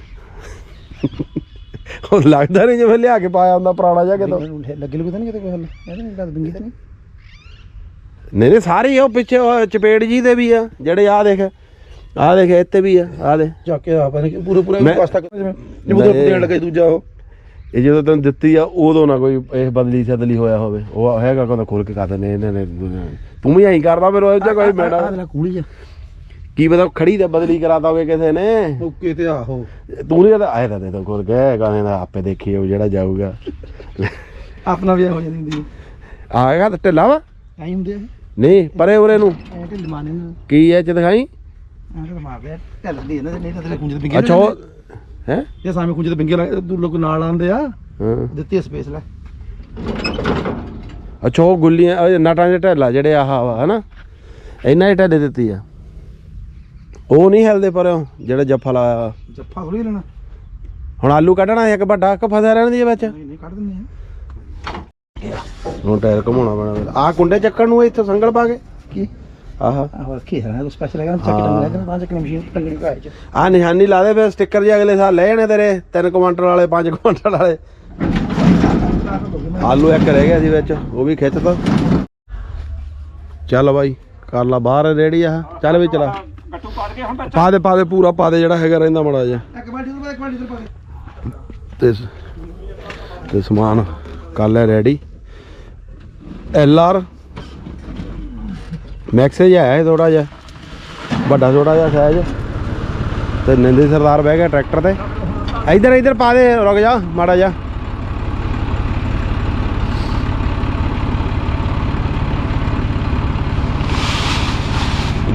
ਉਹ ਲੱਗਦਾ ਨਹੀਂ ਜਿਵੇਂ ਲਿਆ ਕੇ ਪਾਇਆ ਹੁੰਦਾ ਪੁਰਾਣਾ ਜਿਹਾ ਕਿਤੋਂ। ਲੱਗੇ ਲੁਗੇ ਤਾਂ ਨਹੀਂ ਕਿਤੇ ਕੋਈ ਹੱਲ। ਇਹਦੇ ਨਹੀਂ ਗੱਲ ਬਿੰਗੀ ਤਾਂ ਨਹੀਂ ਨਹੀਂ ਨਹੀਂ ਸਾਰੇ ਹੀ ਉਹ ਪਿੱਛੇ ਉਹ ਚਪੇੜ ਜੀ ਦੇ ਵੀ ਆ ਜਿਹੜੇ ਆ ਦੇਖ ਆ ਦੇਖ ਇੱਥੇ ਵੀ ਆ ਆ ਦੇ ਜਾ ਕੇ ਆ ਪਤਾ ਪੂਰੇ ਪੂਰੇ ਮੈਂ- ਪਾਸਤਾ ਜਿਵੇਂ ਜਿਵੇਂ ਉਹ ਦੇਣ ਲੱਗੇ ਦੂਜਾ ਉਹ। ਇਹ ਜਦੋਂ ਤੈਨੂੰ ਦਿੱਤੀ ਆ ਉਦੋਂ ਨਾ ਕੋਈ ਇਹ ਬਦਲੀ ਸਦਲੀ ਹੋਇਆ ਹੋਵੇ। ਉਹ ਹੈਗਾ ਕਹਿੰਦਾ ਖੋਲ ਕੇ ਕਰ ਦਿੰਦੇ ਇਹਨਾਂ ਨੇ ਤੂੰ ਵੀ ਐਂ ਕਰਦਾ ਫਿਰ ਉਹ ਜਿਹਾ ਕੋਈ ਮੈਡਾ ਆਹ ਕੂੜੀ ਆ। ਕੀ ਪਤਾ ਖੜੀ ਤੇ ਬਦਲੀ ਕਰਾਤਾ ਹੋਵੇ ਕਿਸੇ ਨੇ? ਓਕੇ ਤੇ ਆਹੋ। ਤੂੰ ਨਹੀਂ ਕਹਿੰਦਾ ਆਏ ਤਾਂ ਦੇ ਦੋ ਖੋਲ ਕੇ ਕਹਿੰਦੇ ਦਾ ਆਪੇ ਦੇਖੀ ਉਹ ਜਿਹੜਾ ਜਾਊਗਾ। ਆਪਣਾ ਵੀ ਹੋ ਜਾਂਦੀ ਆਏਗਾ ਤਾਂ ਢਿੱਲਾ ਵਾ? ਐਂ ਹੁੰਦੇ ਆ। ਨਹੀਂ ਪਰੇ ਉਰੇ ਨੂੰ। ਐ ਢਿੱਲ ਮਾਰਨੇ ਨੂੰ। ਕੀ ਐ ਚ ਦਿਖਾਈ? ਐਂ ਤਾਂ ਮਾਰਦੇ ਢਿੱਲ ਦੀ ਇਹਨਾਂ ਦੇ ਨਹੀਂ ਤਾਂ ਤੇਰੇ ਕੁੰਜ ਦੇ ਬਿੰਗੇ ਅੱਛਾ ਹੈ? ਇਹ ਸਾਵੇਂ ਕੁੰਜ ਦੇ ਬਿੰਗੇ ਲਾ ਦੂ ਲੋਕ ਨਾਲ ਆਉਂਦੇ ਆ। ਹਾਂ। ਦਿੱਤੀ ਸਪੇਸ ਲੈ। ਅੱਛਾ ਉਹ ਗੁੱਲੀਆਂ ਨਟਾਂ ਦੇ ਢੇਲਾ ਜਿਹੜੇ ਆਹ ਵਾ ਹਨਾ? ਇਹਨਾਂ ਦੇ ਢੇਲੇ ਦਿੱਤੀ ਆ। ਉਹ ਨਹੀਂ ਹਿਲਦੇ ਪਰ ਜਿਹੜਾ ਜੱਫਾ ਲਾਇਆ ਜੱਫਾ ਥੋੜੀ ਲੈਣਾ। ਹੁਣ ਆਲੂ ਕੱਢਣਾ ਇੱਕ ਵੱਡਾ ਕਿ ਫਸਿਆ ਰਹਿਣ ਦੀ ਵਿੱਚ? ਨਹੀਂ ਨਹੀਂ ਕੱਢ ਦਿੰਦੇ ਆ। ਹੁਣ ਟਾਇਰ ਘਮਾਉਣਾ ਪੈਣਾ ਆ ਕੁੰਡੇ ਚੱਕਣ ਨੂੰ ਇੱਥੇ ਸੰਗਲ ਪਾ ਕੇ। ਕੀ? ਆਹ। ਆਹ ਰੱਖੀ ਹੈ ਨਾ ਉਹ ਸਪੈਸ਼ਲ ਹੈਗਾ ਚੱਕ ਕੇ ਤਾਂ ਚੱਕਣੀ ਮਸ਼ੀਨ ਟੰਗਣੀ ਘਾਏ ਚ ਆ ਨਿਸ਼ਾਨੀ ਲਾ ਦੇ ਫਿਰ ਸਟicker ਜੇ ਅਗਲੇ ਸਾਲ ਲੈ ਜਾਣੇ ਤੇਰੇ 3 ਕੁਆਂਟਲ ਵਾਲੇ 5 ਕੁਆਂਟਲ ਵਾਲੇ। ਆਲੂ ਇੱਕ ਰਹਿ ਗਿਆ ਸੀ ਵਿੱਚ ਉਹ ਵੀ ਖਿੱਚਤਾ ਚੱਲ ਬਾਈ ਕਰ ਲਾ ਬਾਹਰ ਰੇੜੀ ਆ ਚੱਲ ਵੀ ਚਲਾ। ਗੱਟੂ ਪਾੜ ਕੇ ਹੁਣ ਪਾ ਦੇ ਪਾ ਦੇ ਪੂਰਾ ਪਾ ਦੇ ਜਿਹੜਾ ਹੈਗਾ ਰਹਿੰਦਾ ਮੜਾ ਜਿਹਾ। ਇੱਕ ਮਿੰਟ ਇਧਰ ਇੱਕ ਮਿੰਟ ਇਧਰ ਪਾ ਦੇ। ਤੇ ਤੇ ਸਮਾਨ ਕਰ ਲੈ ਰੈਡੀ। ਐਲ ਆਰ ਮੈਕਸੇਜ ਆਇਆ ਥੋੜਾ ਜਿਹਾ। ਵੱਡਾ ਥੋੜਾ ਜਿਹਾ ਸਾਈਜ਼ ਤੇ ਨਿੰਦੇ ਸਰਦਾਰ ਬਹਿ ਗਿਆ ਟਰੈਕਟਰ ਤੇ। ਇਧਰ ਇਧਰ ਪਾ ਦੇ, ਰੁਕ ਜਾ, ਮਾੜਾ ਜਾ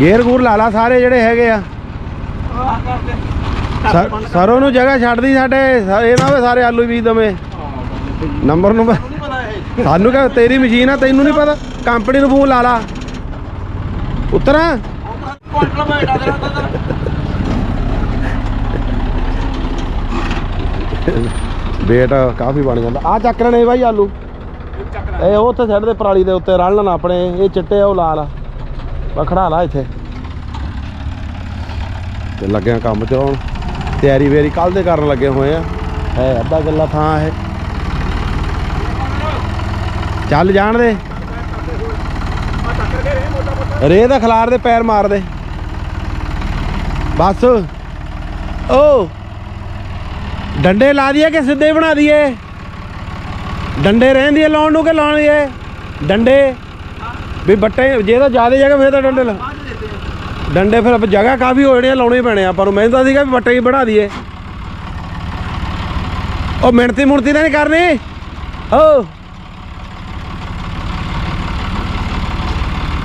ਗੇਅਰ ਗੂਰ ਲਾ ਲਾ ਸਾਰੇ ਜਿਹੜੇ ਹੈਗੇ ਆ। ਸਰ- ਸਰੋਂ ਨੂੰ ਜਗ੍ਹਾ ਛੱਡਦੀ ਸਾਡੇ ਇਹ ਨਾ ਹੋਵੇ ਸਾਰੇ ਆਲੂ ਬੀਜ ਦਵੇਂ। ਨੰਬਰ ਨੂੰ ਸਾਨੂੰ ਕਹ ਤੇਰੀ ਮਸ਼ੀਨ ਆ, ਤੈਨੂੰ ਨਹੀਂ ਪਤਾ। ਕੰਪਨੀ ਨੂੰ ਫੋਨ ਲਾ ਲਾ। ਉਤਰਾ। ਕੁਆਂਟਲ ਮੈਂ ਡਾ ਵੇਟ, ਕਾਫੀ ਬਣ ਜਾਂਦਾ। ਆ ਚੱਕ ਲੈਣੇ ਬਾਈ ਆਲੂ। ਇਹ ਉਹ ਉੱਥੇ ਛੱਡ ਦੇ ਪਰਾਲੀ ਦੇ ਉੱਤੇ, ਰਲ ਲੈਣ ਆਪਣੇ। ਇਹ ਚਿੱਟੇ ਆ, ਉਹ ਲਾਲ ਆ। ਬਸ ਖੜਾ ਲਾ ਇੱਥੇ। ਤੇ ਲੱਗਿਆ ਕੰਮ ਚ ਹੁਣ। ਤਿਆਰੀ ਵੇਰੀ ਕੱਲ ਦੇ ਕਰਨ ਲੱਗੇ ਹੋਏ ਆ। ਹੈ, ਅੱਧਾ ਗੱਲਾ ਥਾਂ ਇਹ। ਚੱਲ ਜਾਣ ਦੇ। ਰੇਹ ਦਾ ਖਲਾਰ ਦੇ ਪੈਰ ਮਾਰ ਦੇ। ਬਸ। ਓ। ਡੰਡੇ ਲਾ ਦਈਏ ਕਿ ਸਿੱਧੇ ਬਣਾ ਦਈਏ? ਡੰਡੇ ਰਹਿੰਦੀ ਲਾਉਣ ਨੂੰ ਕਿ ਲਾਉਣ ਦਈਏ? ਡੰਡੇ। ਵੀ ਬੱਟੇ ਜੇ ਤਾਂ ਜ਼ਿਆਦਾ ਜਗ੍ਹਾ ਫੇਰ ਤਾਂ ਡੰਡੇ ਲਾ ਡੰਡੇ ਫਿਰ ਆਪਾਂ ਜਗ੍ਹਾ ਕਾਫੀ ਹੋ ਜਿਹੜੀਆਂ ਲਾਉਣੇ ਪੈਣੇ ਆ ਆਪਾਂ ਨੂੰ ਮੈਨੂੰ ਤਾਂ ਸੀਗਾ ਵੀ ਬੱਟੇ ਹੀ ਬਣਾ ਦਈਏ। ਉਹ ਮਿਹਨਤੀ ਮੁਣਤੀ ਤਾਂ ਨਹੀਂ ਕਰਨੀ? ਓ।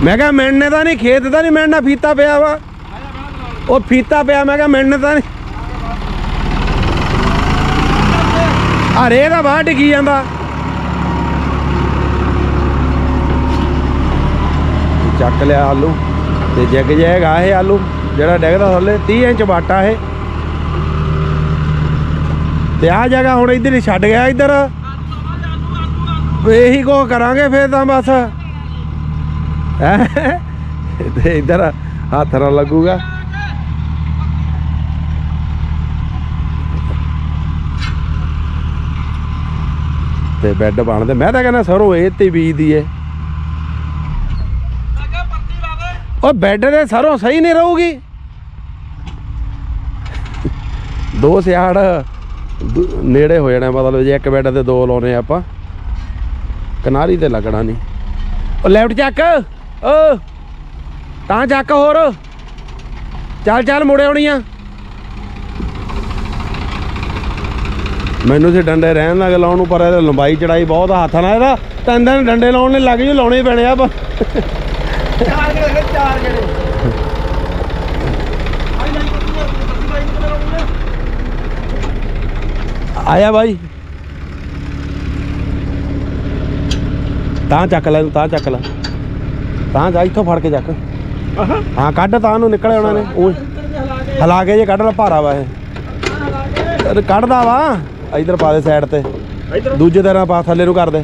ਮੈਂ ਕਿਹਾ ਮਿਣਨੇ ਤਾਂ ਨਹੀਂ, ਖੇਤ ਤਾਂ ਨਹੀਂ ਮਿਣਨਾ ਫੀਤਾ ਪਿਆ ਵਾ। ਉਹ ਫੀਤਾ ਪਿਆ, ਮੈਂ ਕਿਹਾ ਮਿਣਨੇ ਤਾਂ ਨਹੀਂ। ਆ ਦਾ ਬਾਹਰ ਡਿੱਗੀ ਜਾਂਦਾ। ਚੱਕ ਲਿਆ ਆਲੂ, ਤੇ ਜਗ ਜਾਏਗਾ ਇਹ ਆਲੂ, ਜਿਹੜਾ ਡਿੱਗਦਾ ਥੱਲੇ 30 ਇੰਚ ਬਾਟਾ ਇਹ। ਤੇ ਆ ਜਗ੍ਹਾ ਹੁਣ ਇੱਧਰ ਹੀ ਛੱਡ ਗਿਆ ਇੱਧਰ। ਇਹੀ ਕੋ ਕਰਾਂਗੇ ਫੇਰ ਤਾਂ ਬਸ। ਹੈਂ? ਤੇ ਇੱਧਰ ਹੱਥ ਨਾਲ ਲੱਗੂਗਾ। ਤੇ ਬੈੱਡ ਬਣਦੇ। ਮੈਂ ਤਾਂ ਕਹਿੰਦਾ ਸਰੋਂ ਇਹ ਤੇ ਬੀਜਦੀ ਏ। ਉਹ ਬੈੱਡ ਦੇ ਸਰੋਂ ਸਹੀ ਨਹੀਂ ਰਹੂਗੀ। ਦੋ ਸਿਆੜ ਨੇੜੇ ਹੋ ਜਾਣਾ ਮਤਲਬ ਜੇ ਇੱਕ ਬੈੱਡ ਤੇ ਦੋ ਲਾਉਣੇ ਆਪਾਂ। ਕਿਨਾਰੀ ਤੇ ਲੱਗਣਾ ਨਹੀਂ। ਉਹ ਲੈਫਟ ਚੱਕ। ਓ ਤਾਂ ਚੱਕ ਹੋਰ। ਚੱਲ ਚੱਲ ਮੁੜੇ ਆਉਣੀ ਆ। ਮੈਨੂੰ ਤੇ ਡੰਡੇ ਰਹਿਣ ਲੱਗ ਲਾਉਣ ਨੂੰ ਪਰ ਇਹਦਾ ਲੰਬਾਈ ਚੜਾਈ ਬਹੁਤ ਹੱਥ ਨਾਲ। ਇਹਦਾ ਤਿੰਨ ਦਿਨ ਡੰਡੇ ਲਾਉਣ ਨੇ ਲੱਗ ਜੂ ਲਾਉਣੇ ਪੈਣੇ ਆ ਪਰ ਚਾਰ ਗੇੜੇ ਚਾਰ ਗੇੜੇ। ਆਇਆ ਬਾਈ। ਤਾਂ ਚੱਕ ਲੈ ਤਾਂ ਚੱਕ ਲੈ। ਤਾਂ ਜਾ ਇੱਥੋਂ ਫੜ ਕੇ ਚੱਕ। ਹਾਂ ਕੱਢ ਤਾਂ ਨੂੰ ਨਿਕਲੇ ਉਹਨਾਂ ਨੇ। ਉਹ ਹਲਾ ਕੇ ਜੇ ਕੱਢ ਲਾ ਭਾਰਾ ਵਾ ਇਹ। ਕੱਢਦਾ ਵਾ ਇਧਰ ਪਾ ਦੇ ਸਾਈਡ ਤੇ। ਦੂਜੇ ਤਰ੍ਹਾਂ ਪਾ ਥੱਲੇ ਨੂੰ ਕਰ ਦੇ।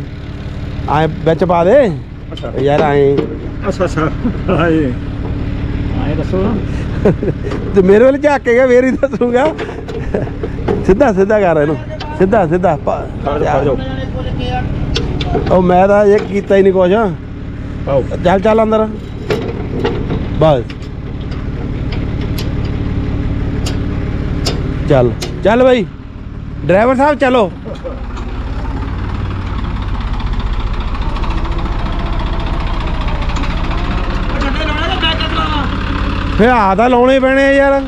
ਐ ਵਿੱਚ ਪਾ ਦੇ। ਅੱਛਾ। ਯਾਰ ਐ ਅੱਛਾ ਅੱਛਾ। ਹਾਏ ਆਏ ਦੱਸੋ। ਤੇ ਮੇਰੇ ਵੱਲ ਝਾਕ ਕੇ ਗਿਆ ਫੇਰ ਹੀ ਦੱਸੂਗਾ। ਸਿੱਧਾ ਸਿੱਧਾ ਕਰ ਇਹਨੂੰ। ਸਿੱਧਾ ਸਿੱਧਾ। ਉਹ ਮੈਂ ਤਾਂ ਇਹ ਕੀਤਾ ਹੀ ਨਹੀਂ ਕੁਛ। ਪਾਓ ਚੱਲ ਚੱਲ ਅੰਦਰ। ਬਸ। ਚੱਲ। ਚੱਲ ਬਈ। ਡਰਾਈਵਰ ਸਾਹਿਬ, ਚਲੋ। ਡੰਡੇ ਫੇ ਆ ਤਾਂ ਲਾਉਣੇ ਪੈਣੇ ਆ ਯਾਰ।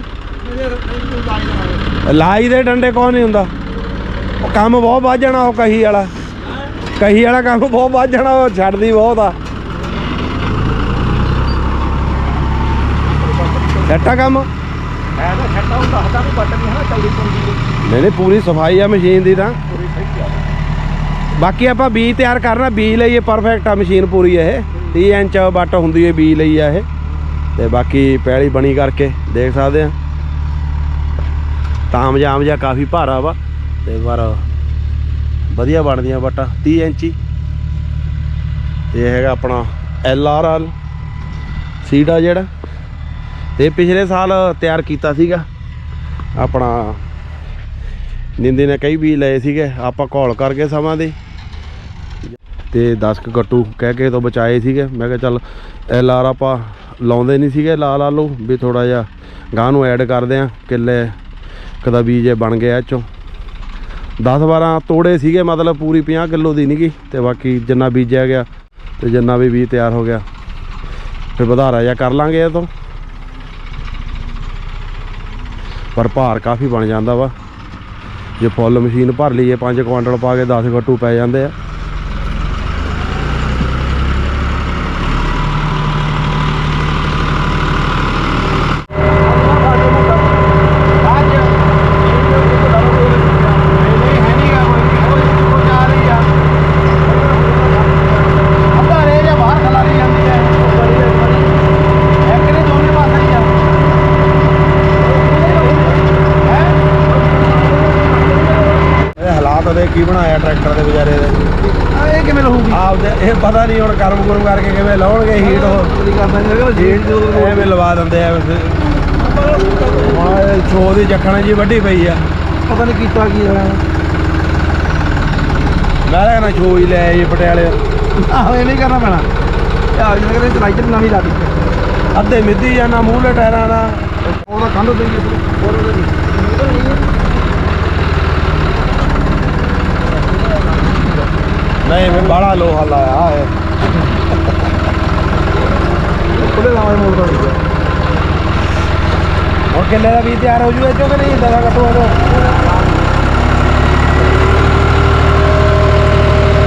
ਲਾਈ ਦੇ ਡੰਡੇ ਕੌਣ ਨਹੀਂ ਹੁੰਦਾ। ਉਹ ਕੰਮ ਬਹੁਤ ਵੱਧ ਜਾਣਾ ਉਹ ਕਹੀ ਵਾਲਾ। ਕਹੀ ਵਾਲਾ ਕੰਮ ਬਹੁਤ ਵੱਧ ਜਾਣਾ, ਉਹ ਛੱਡਦੀ ਬਹੁਤ ਆ। ਛੱਟਾ ਕੰਮ? ਹੈ ਨੂੰ ਨਹੀਂ ਹੈ ਨਾ ਨਹੀਂ ਨਹੀਂ ਪੂਰੀ ਸਫ਼ਾਈ ਆ ਮਸ਼ੀਨ ਦੀ ਤਾਂ। ਪੂਰੀ ਸਹੀ ਆ। ਬਾਕੀ ਆਪਾਂ ਬੀਜ ਤਿਆਰ ਕਰਨਾ ਬੀਜ ਲਈ ਇਹ ਪਰਫੈਕਟ ਆ ਮਸ਼ੀਨ ਪੂਰੀ ਇਹ। 30 ਇੰਚ ਬੱਟ ਹੁੰਦੀ ਹੈ ਬੀਜ ਲਈ ਆ ਇਹ। ਤੇ ਬਾਕੀ ਪੈਲੀ ਬਣੀ ਕਰਕੇ ਦੇਖ ਸਕਦੇ ਆ। ਤਾਮ ਜਾਮ ਜਾਂ ਕਾਫੀ ਭਾਰਾ ਵਾ ਤੇ ਪਰ ਵਧੀਆ ਬਣਦੀਆਂ ਬੱਟਾਂ 30 ਇੰਚੀ ਇਹ ਹੈਗਾ ਆਪਣਾ ਐਲ ਆਰ ਐਲ ਸੀਡਾ ਜਿਹੜਾ। ਤੇ ਪਿਛਲੇ ਸਾਲ ਤਿਆਰ ਕੀਤਾ ਸੀਗਾ। ਆਪਣਾ ਨਿੰਦੀ ਨੇ ਕਈ ਬੀਜ ਲਏ ਸੀਗੇ, ਆਪਾਂ ਘੋਲ ਕਰਕੇ ਸਮਾਂ ਦੇ। ਤੇ 10 ਕੁ ਗੱਟੂ ਕਹਿ ਕੇ ਤੋਂ ਬਚਾਏ ਸੀਗੇ। ਮੈਂ ਕਿਹਾ ਚੱਲ ਐਲ ਆਰ ਆਪਾਂ ਲਾਉਂਦੇ ਨਹੀਂ ਸੀਗੇ, ਲਾਲ ਆਲੂ, ਵੀ ਥੋੜਾ ਜਿਹਾ ਗਾਂ ਨੂੰ ਐਡ ਕਰਦੇ ਆ ਕਿੱਲੇ ਕਦਾ ਬੀਜ ਇਹ ਬਣ ਗਿਆ ਇਹ ਚੋਂ 10 12 ਤੋੜੇ ਸੀਗੇ, ਮਤਲਬ ਪੂਰੀ 50 ਕਿਲੋ ਦੀ ਨਹੀਂਗੀ ਤੇ ਬਾਕੀ ਜਿੰਨਾ ਬੀਜਿਆ ਗਿਆ, ਤੇ ਜਿੰਨਾ ਵੀ ਬੀਜ ਤਿਆਰ ਹੋ ਗਿਆ, ਫਿਰ ਵਧਾਰਾ ਜਿਹਾ ਕਰ ਲਾਂਗੇ ਇਹ ਤੋਂ। ਪਰ ਭਾਰ ਕਾਫੀ ਬਣ ਜਾਂਦਾ ਵਾ। ਜੇ ਫੁੱਲ ਮਸ਼ੀਨ ਭਰ ਲਈਏ 5 ਕੁਆਂਟਲ ਪਾ ਕੇ 10 ਗੱਟੂ ਪੈ ਜਾਂਦੇ ਆ ਇਹ ਹਾਲਾਤ ਉਹਦੇ ਕੀ ਬਣਾਇਆ ਟਰੈਕਟਰ ਦੇ ਵਿਚਾਰੇ ਦੇ ਇਹ ਕਿਵੇਂ ਰਹੂਗੀ ਆਪਦੇ ਇਹ ਪਤਾ ਨਹੀਂ ਹੁਣ ਕਰਮ ਕੁਰਮ ਕਰਕੇ ਕਿਵੇਂ ਲਾਉਣਗੇ ਹੀਟ ਉਹ। ਜੋ ਐਵੇਂ ਲਵਾ ਦਿੰਦੇ ਆ ਇਹ ਛੋ ਦੀ ਜਖਣ ਜੀ ਵੱਡੀ ਪਈ ਆ। ਪਤਾ ਨਹੀਂ ਕੀਤਾ ਕੀ ਹੋਇਆ। ਮੈਂ ਕਹਿੰਦਾ ਛੋ ਹੀ ਲੈ ਆਈਏ ਪਟਿਆਲੇ। ਆਹੋ ਇਹ ਨਹੀਂ ਕਰਨਾ ਪੈਣਾ। ਇਹ ਆ ਜਿਹੜਾ ਕਹਿੰਦੇ ਚਲਾਈ ਚ ਨਵੀਂ ਲਾ ਅੱਧੇ ਮਿੱਦੀ ਜਾਣਾ ਮੂਹਰੇ ਟਾਇਰਾਂ ਦਾ। ਉਹਦਾ ਕੰਧ ਦੇ ਹੋਰ ਉਹਦੇ ਨਹੀਂ ਨਹੀਂ ਮੈਂ ਬਾਹਲਾ ਲੋਹਾ ਲਾਇਆ ਹੈ ਉਹਦੇ ਨਾਲ ਮੋੜਦਾ ਨਹੀਂ ਹੁਣ ਕਿੱਲੇ ਦਾ ਵੀ ਤਿਆਰ ਹੋ ਜੂ ਇੱਚੋਂ ਕਿ ਨਹੀਂ? ਦਵਾ ਕੱਟੂ ਇਹਨੂੰ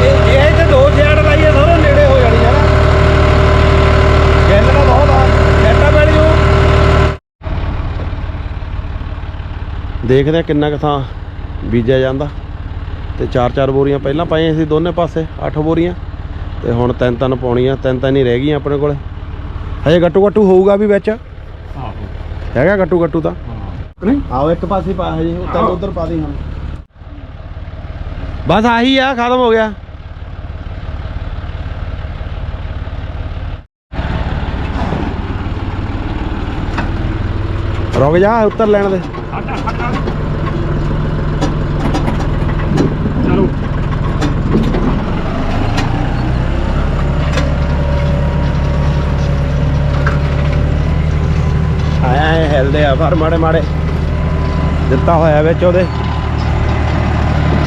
ਇਹ ਇਹ ਤੇ ਦੋ ਸਿਆੜ ਲਾਈਏ ਸਾਰੇ ਨੇੜੇ ਹੋ ਜਾਣੀ ਹੈ ਨਾ। ਗਿੱਲ ਤਾਂ ਬਹੁਤ ਆ ਸੈਟਾ ਬੈਠ ਜੂ। ਦੇਖਦੇ ਆ ਕਿੰਨਾ ਕੁ ਥਾਂ ਬੀਜਿਆ ਜਾਂਦਾ। ਤੇ ਚਾਰ ਚਾਰ ਬੋਰੀਆਂ ਪਹਿਲਾਂ ਪਾਈਆਂ ਸੀ ਦੋਨੇ ਪਾਸੇ ਅੱਠ ਬੋਰੀਆਂ। ਤੇ ਹੁਣ ਤਿੰਨ ਤਿੰਨ ਪਾਉਣੀਆਂ ਤਿੰਨ ਤਿੰਨ ਹੀ ਰਹਿ ਗਈਆਂ ਆਪਣੇ ਕੋਲੇ। ਹਜੇ ਗੱਟੂ ਗੱਟੂ ਹੋਊਗਾ ਵੀ ਵਿੱਚ। ਆਹੋ। ਹੈਗਾ ਗੱਟੂ ਗੱਟੂ ਤਾਂ। ਨਹੀਂ? ਆਓ ਇੱਕ ਪਾਸੇ ਪਾ ਹਜੇ ਉੱਤਰ ਉਧਰ ਪਾ ਦੇ ਹੁਣ। ਬਸ ਆਹੀ ਆ ਖਤਮ ਹੋ ਗਿਆ। ਰੁਕ ਜਾ ਉੱਤਰ ਲੈਣ ਦੇ ਹਟ ਹਟ ਚਲੋ ਆ ਪਰ ਮਾੜੇ ਮਾੜੇ ਦਿੱਤਾ ਹੋਇਆ ਵਿੱਚ ਉਹਦੇ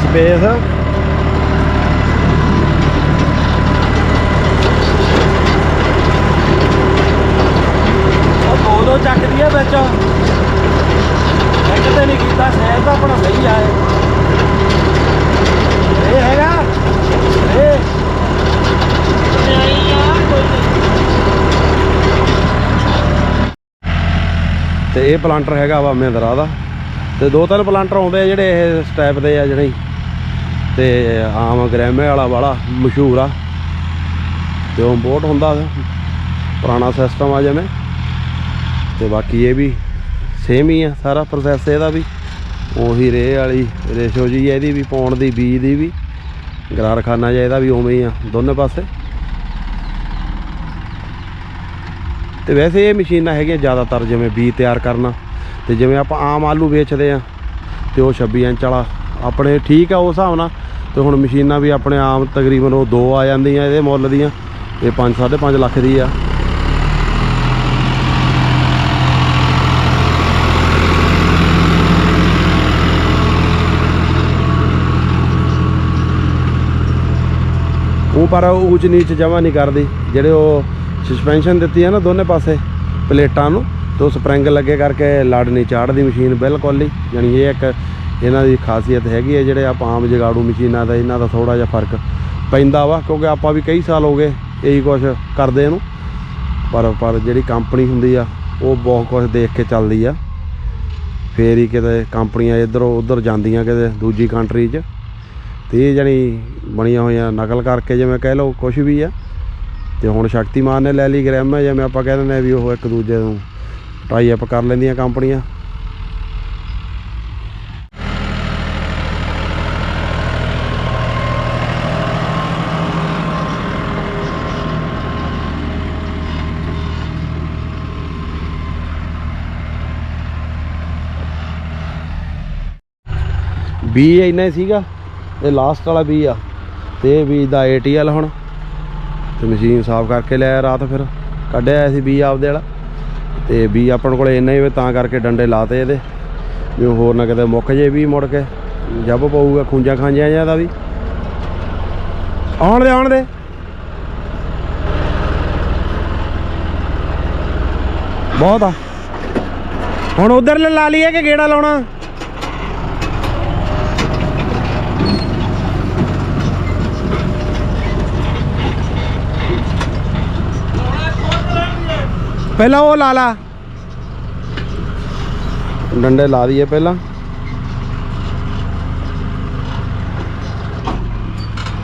ਸਪੇਸ ਉਹ ਦੋ ਚੱਕਦੀ ਆ ਵਿੱਚ। ਇੱਕ ਤੇ ਨਹੀਂ ਕੀਤਾ, ਸ਼ਾਇਦ ਤਾਂ ਆਪਣਾ ਸਹੀ ਆ ਇਹ ਹੈਗਾ? ਇਹ ਤੇ ਇਹ ਪਲਾਂਟਰ ਹੈਗਾ ਵਾ ਮਹਿੰਦਰਾ ਦਾ। ਤੇ ਦੋ ਤਿੰਨ ਪਲਾਂਟਰ ਆਉਂਦੇ ਆ ਜਿਹੜੇ ਇਹ ਸਟੈਪ ਦੇ ਆ ਜਿਹੜੇ। ਤੇ ਆਮ ਗ੍ਰੈਮੇ ਵਾਲਾ ਵਾਲਾ ਮਸ਼ਹੂਰ ਆ। ਤੇ ਉਹ ਇੰਪੋਰਟ ਹੁੰਦਾ ਪੁਰਾਣਾ ਸਿਸਟਮ ਆ ਜਿਵੇਂ। ਤੇ ਬਾਕੀ ਇਹ ਵੀ ਸੇਮ ਹੀ ਆ, ਸਾਰਾ ਪ੍ਰੋਸੈਸ ਇਹਦਾ ਵੀ। ਉਹੀ ਰੇ ਵਾਲੀ ਰੇਸ਼ੋ ਜੀ ਇਹਦੀ ਵੀ ਪਾਉਣ ਦੀ, ਬੀਜ ਦੀ ਵੀ। ਗਰਾਰਖਾਨਾ ਜਿਹਾ ਇਹਦਾ ਵੀ ਉਵੇਂ ਹੀ ਆ, ਦੋਨੇ ਪਾਸੇ। ਤੇ ਵੈਸੇ ਇਹ ਮਸ਼ੀਨਾਂ ਹੈਗੀਆਂ ਜ਼ਿਆਦਾਤਰ ਜਿਵੇਂ ਬੀ ਤਿਆਰ ਕਰਨਾ ਤੇ ਜਿਵੇਂ ਆਪਾਂ ਆਮ ਆਲੂ ਵੇਚਦੇ ਆ ਤੇ ਉਹ 26 ਇੰਚ ਵਾਲਾ ਆਪਣੇ ਠੀਕ ਆ ਉਸ ਹਿਸਾਬ ਨਾਲ ਤੇ ਹੁਣ ਮਸ਼ੀਨਾਂ ਵੀ ਆਪਣੇ ਆਮ ਤਕਰੀਬਨ ਉਹ ਦੋ ਆ ਜਾਂਦੀਆਂ ਇਹਦੇ ਮੁੱਲ ਦੀਆਂ, ਇਹ 5 5.5 ਲੱਖ ਦੀ ਆ। ਉਹ ਪਰ ਉੱਚ ਨੀਚ ਜਮਾ ਨਹੀਂ ਕਰਦੀ, ਜਿਹੜੇ ਉਹ ਸਸਪੈਂਸ਼ਨ ਦਿੱਤੀ ਹੈ ਨਾ ਦੋਨੇ ਪਾਸੇ ਪਲੇਟਾਂ ਨੂੰ, ਤੇ ਉਹ ਸਪਰਿੰਗ ਲੱਗੇ ਕਰਕੇ ਲੜ ਨਹੀਂ ਚਾੜਦੀ ਮਸ਼ੀਨ ਬਿਲਕੁਲ ਹੀ ਯਾਨੀ ਇਹ ਇੱਕ ਇਹਨਾਂ ਦੀ ਖਾਸੀਅਤ ਹੈਗੀ ਹੈ, ਜਿਹੜੇ ਆਪਾਂ ਆਮ ਜਗਾੜੂ ਮਸ਼ੀਨਾਂ ਦਾ, ਇਹਨਾਂ ਦਾ ਥੋੜਾ ਜਿਹਾ ਫ਼ਰਕ ਪੈਂਦਾ ਵਾ, ਕਿਉਂਕਿ ਆਪਾਂ ਵੀ ਕਈ ਸਾਲ ਹੋ ਗਏ ਇਹੀ ਕੁਝ ਕਰਦੇ ਇਹਨੂੰ ਪਰ ਪਰ ਜਿਹੜੀ ਕੰਪਨੀ ਹੁੰਦੀ ਆ, ਉਹ ਬਹੁਤ ਕੁਝ ਦੇਖ ਕੇ ਚੱਲਦੀ ਆ। ਫੇਰ ਹੀ ਕਿਤੇ ਕੰਪਨੀਆਂ ਇੱਧਰੋਂ ਉੱਧਰ ਜਾਂਦੀਆਂ ਕਿਤੇ ਦੂਜੀ ਕੰਟਰੀ 'ਚ। ਤੇ ਇਹ ਜਾਣੀ ਬਣੀਆਂ ਹੋਈਆਂ ਨਕਲ ਕਰਕੇ ਜਿਵੇਂ ਕਹਿ ਲਓ ਕੁਝ ਵੀ ਆ ਤੇ ਹੁਣ ਸ਼ਕਤੀਮਾਨ ਨੇ ਲੈ ਲਈ ਗ੍ਰੈਮ ਜਿਵੇਂ ਆਪਾਂ ਕਹਿ ਦਿੰਦੇ ਆ ਵੀ ਉਹ ਇੱਕ ਦੂਜੇ ਨੂੰ ਟਾਈ ਅਪ ਕਰ ਲੈਂਦੀਆਂ ਕੰਪਨੀਆਂ। ਬੀ ਇੰਨਾ ਹੀ ਸੀਗਾ, ਇਹ ਲਾਸਟ ਵਾਲਾ ਬੀ ਆ, ਤੇ ਇਹ ਬੀਜ ਦਾ ਏਟੀਐਲ ਹੁਣ। ਤੇ ਮਸ਼ੀਨ ਸਾਫ਼ ਕਰਕੇ ਲਿਆ ਰਾਤ ਫਿਰ। ਕੱਢਿਆ ਸੀ ਬੀ ਆਪਦੇ ਵਾਲਾ। ਤੇ ਬੀ ਆਪਣੇ ਕੋਲੇ ਇੰਨਾ ਹੀ ਵੇ ਤਾਂ ਕਰਕੇ ਡੰਡੇ ਲਾਤੇ ਇਹਦੇ। ਵੀ ਹੋਰ ਨਾ ਕਿਤੇ ਮੁੱਕ ਜੇ ਵੀ ਮੁੜ ਕੇ। ਜੱਬ ਪਊਗਾ, ਖੁੰਝਾ ਖਾਂਜਿਆ ਜਿਹਾ ਦਾ ਵੀ। ਆਉਣ ਦੇ ਆਉਣ ਦੇ। ਬਹੁਤ ਆ। ਹੁਣ ਉਧਰ ਲਾ ਲਈਏ ਕਿ ਗੇੜਾ ਲਾਉਣਾ? ਪਹਿਲਾਂ ਉਹ ਲਾ ਲਾ। ਡੰਡੇ ਲਾ ਦਈਏ ਪਹਿਲਾਂ।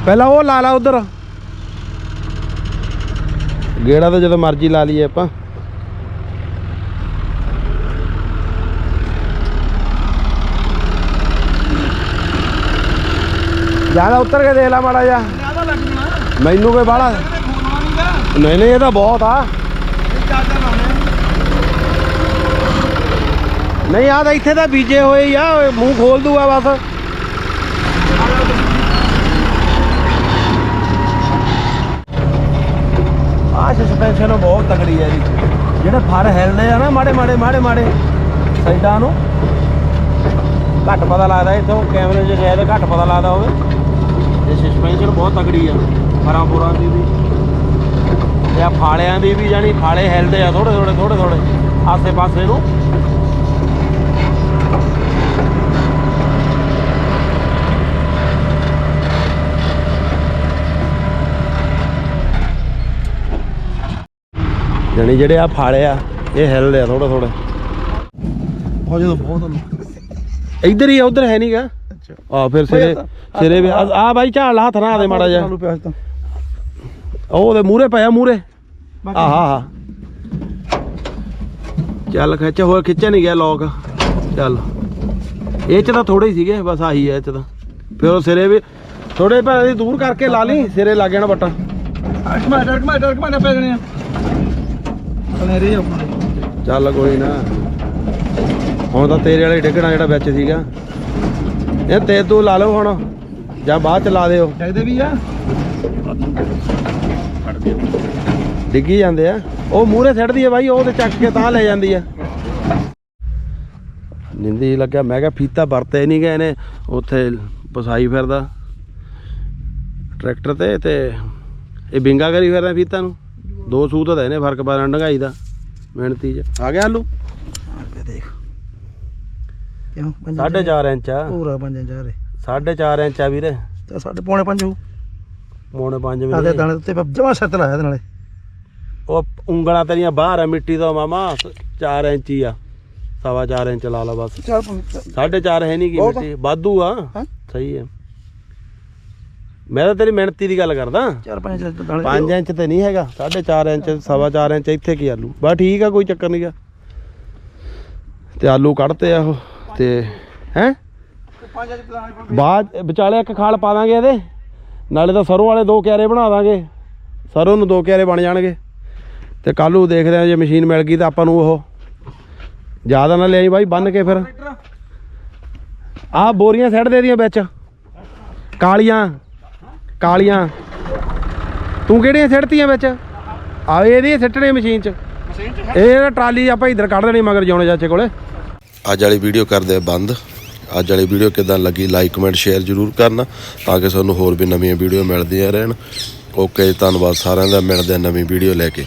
ਪਹਿਲਾਂ ਉਹ ਲਾ ਲਾ ਉਧਰ। ਗੇੜਾ ਤਾਂ ਜਦੋਂ ਮਰਜ਼ੀ ਲਾ ਲਈਏ ਆਪਾਂ। ਜ਼ਿਆਦਾ ਉੱਤਰ ਕੇ ਦੇਖ ਲਾ ਮਾੜਾ ਜਾ ਮੈਨੂੰ ਕੋਈ ਬਾਹਲਾ ਨਹੀਂ ਨਹੀਂ ਇਹ ਤਾਂ ਬਹੁਤ ਆ। ਨਹੀਂ ਆ ਤਾਂ ਇੱਥੇ ਤਾਂ ਬੀਜੇ ਹੋਏ ਹੀ ਆ ਮੂੰਹ ਖੋਲ ਦੂਗਾ ਬਸ। ਆ ਸਸਪੈਂਸ਼ਨ ਬਹੁਤ ਤਕੜੀ ਹੈ ਜੀ। ਜਿਹੜੇ ਫਰ ਹਿਲਦੇ ਆ ਨਾ, ਮਾੜੇ ਮਾੜੇ ਮਾੜੇ ਮਾੜੇ, ਸਾਈਡਾਂ ਨੂੰ, ਘੱਟ ਪਤਾ ਲੱਗਦਾ ਇੱਥੋਂ ਕੈਮਰੇ 'ਚ ਗਏ ਤੇ ਘੱਟ ਪਤਾ ਲੱਗਦਾ ਹੋਵੇ। ਇਹ ਸਸਪੈਂਸ਼ਨ ਬਹੁਤ ਤਕੜੀ ਆ ਫਰਾਂ ਫੁਰਾਂ ਦੀ ਵੀ। ਆ ਫਾਲਿਆਂ ਦੀ ਵੀ ਜਾਨੀ ਫਾਲੇ ਹਿਲਦੇ ਆ ਥੋੜੇ ਥੋੜੇ ਥੋੜੇ ਥੋੜੇ ਆਸੇ ਪਾਸੇ ਨੂੰ। ਜਾਣੀ ਜਿਹੜੇ ਆ ਫਾਲੇ ਆ ਇਹ ਹਿਲਦੇ ਆ ਥੋੜੇ ਥੋੜੇ ਹੋ ਜਦੋਂ ਬਹੁਤ ਇੱਧਰ ਹੀ ਆ ਉਧਰ ਹੈ ਨਹੀਂਗਾ ਅੱਛਾ। ਆ ਫਿਰ ਸਿਰੇ ਸਿਰੇ ਵੀ ਆ ਬਾਈ ਝਾੜ ਲਾ ਹੱਥ ਨਾ ਦੇ ਮਾੜਾ ਜਿਹਾ। ਉਹ ਉਹਦੇ ਮੂਰੇ ਪਿਆ ਮੂਰੇ ਆਹ ਆਹ। ਚੱਲ ਖਿੱਚ ਹੋਰ ਖਿੱਚਿਆ ਨਹੀਂ ਗਿਆ ਲੋਕ ਚੱਲ। ਇਹ ਚ ਤਾਂ ਥੋੜੇ ਹੀ ਸੀਗੇ ਬਸ ਆਹੀ ਹੈ ਇਹ ਚ ਤਾਂ। ਫਿਰ ਉਹ ਸਿਰੇ ਵੀ ਥੋੜੇ ਭਾਵੇਂ ਦੂਰ ਕਰਕੇ ਲਾ ਲਈ ਸਿਰੇ ਲੱਗ ਜਾਣਾ ਬਟਨ ਟਮਾਟਰ ਟਮਾਟਰ ਟਮਾਟਰ ਪੈ ਜਾਣੇ ਆ। ਚੱਲ ਕੋਈ ਨਾ। ਹੁਣ ਤਾਂ ਤੇਰੇ ਵਾਲੇ ਡਿੱਗਣਾ ਜਿਹੜਾ ਵਿੱਚ ਸੀਗਾ। ਇਹ ਤੇ ਤੂੰ ਲਾ ਲਓ ਹੁਣ। ਜਾਂ ਬਾਅਦ ਚ ਲਾ ਦਿਓ। ਚਾਹੀਦੇ ਵੀ ਆ? ਡਿੱਗੀ ਜਾਂਦੇ ਆ। ਉਹ ਮੂਹਰੇ ਛੱਡਦੀ ਆ ਬਾਈ ਉਹ ਤੇ ਚੱਕ ਕੇ ਤਾਂ ਲੈ ਜਾਂਦੀ ਆ। ਨਿੰਦੀ ਲੱਗਿਆ ਮੈਂ ਕਿਹਾ ਫੀਤਾ ਵਰਤੇ ਨਹੀਂ ਗਏ ਨੇ ਉੱਥੇ ਪਸਾਈ ਫਿਰਦਾ। ਟਰੈਕਟਰ ਤੇ ਤੇ ਇਹ ਬਿੰਗਾ ਕਰੀ ਫਿਰਦਾ ਫੀਤਾ ਨੂੰ। ਦੋ ਸੂਤ ਦਾ ਇਹਨੇ ਫ਼ਰਕ ਪਾ ਡੰਗਾਈ ਦਾ ਮਿਹਨਤੀ ਚ ਆ ਗਿਆ ਆਲੂ? ਦੇਖ। ਕਿਉਂ? ਪੰਜ ਸਾਢੇ ਚਾਰ ਇੰਚ ਆ। ਪੂਰਾ ਪੰਜ ਜਾ ਰੇ ਸਾਢੇ ਚਾਰ ਇੰਚ ਆ ਵੀਰੇ। ਤੇ ਸਾਡੇ ਪੌਣੇ ਪੌਣੇ ਪੰਜ ਆਦੇ ਵੀਰੇ ਦਾਣੇ ਉੱਤੇ ਜਮਾ ਸੱਤ ਲਾਇਆ ਇਹਦੇ ਨਾਲੇ। ਉਹ ਉਂਗਲਾਂ ਤੇਰੀਆਂ ਬਾਹਰ ਆ ਮਿੱਟੀ ਤੋਂ ਮਾਮਾ 4 ਇੰਚ ਹੀ ਆ। ਸਵਾ 4 ਇੰਚ ਲਾ ਲਾ ਬਸ। ਸਾਢੇ ਚਾਰ ਹੈ ਨਹੀਂ ਕੀ ਬਹੁਤ ਆ। ਮਿੱਟੀ ਵਾਧੂ ਆ। ਹੈਂ? ਸਹੀ ਹੈ ਮੈਂ ਤਾਂ ਤੇਰੀ ਮਿਹਨਤੀ ਦੀ ਗੱਲ ਕਰਦਾ। ਚਾਰ ਪੰਜ ਦਾਣੇ 5 ਇੰਚ ਤੇ ਨਹੀਂ ਹੈਗਾ 4.5 ਇੰਚ ਸਵਾ 4 ਇੰਚ ਇੱਥੇ ਕੀ ਆਲੂ? ਬਸ ਠੀਕ ਆ ਕੋਈ ਚੱਕਰ ਨਹੀਂ ਗਾ ਤੇ ਆਲੂ ਕੱਢਤੇ ਆ ਉਹ ਤੇ ਹੈ? ਪੰਜ ਦਾਣੇ ਬਾਅਦ ਵਿਚਾਲੇ ਇੱਕ ਖਾਲ ਪਾ ਦਾਂਗੇ ਇਹਦੇ। ਨਾਲੇ ਤਾਂ ਸਰੋਂ ਵਾਲੇ ਦੋ ਕਿਆਰੇ ਬਣਾ ਦਾਂਗੇ। ਸਰੋਂ ਨੂੰ ਦੋ ਕਿਆਰੇ ਬਣ ਜਾਣਗੇ। ਤੇ ਕੱਲ੍ਹ ਨੂੰ ਦੇਖਦੇ ਆ ਜੇ ਮਸ਼ੀਨ ਮਿਲ ਗਈ ਤਾਂ ਆਪਾਂ ਨੂੰ ਉਹ ਜ਼ਿਆਦਾ ਨਾ ਲਿਆਈ ਬਾਈ ਬੰਨ ਕੇ ਫਿਰ। ਆਹ ਬੋਰੀਆਂ ਸੈੱਟ ਦੇ ਦੀਆਂ ਵਿੱਚ। ਕਾਲੀਆਂ ਕਾਲੀਆਂ। ਤੂੰ ਕਿਹੜੀਆਂ ਸਿੱਟਤੀਆਂ ਵਿੱਚ? ਆ ਇਹਦੀ ਸਿੱਟਣੇ ਮਸ਼ੀਨ 'ਚ। ਮਸ਼ੀਨ ਚ ਇਹ ਟਰਾਲੀ ਆਪਾਂ ਇਧਰ ਕੱਢ ਦੇਣੀ ਮਗਰ ਜਾਉਣੇ ਚਾਚੇ ਕੋਲੇ। ਅੱਜ ਵਾਲੀ ਵੀਡੀਓ ਕਰਦੇ ਆ ਬੰਦ। ਅੱਜ ਵਾਲੀ ਵੀਡੀਓ ਕਿਦਾਂ ਲੱਗੀ ਲਾਈਕ ਕਮੈਂਟ ਸ਼ੇਅਰ ਜਰੂਰ ਕਰਨਾ ਤਾਂ ਕਿ ਤੁਹਾਨੂੰ ਹੋਰ ਵੀ ਨਵੀਆਂ ਵੀਡੀਓ ਮਿਲਦੀਆਂ ਰਹਿਣ। ਓਕੇ ਧੰਨਵਾਦ ਸਾਰਿਆਂ ਦਾ, ਮਿਲਦੇ ਆ ਨਵੀਂ ਵੀਡੀਓ ਲੈ ਕੇ।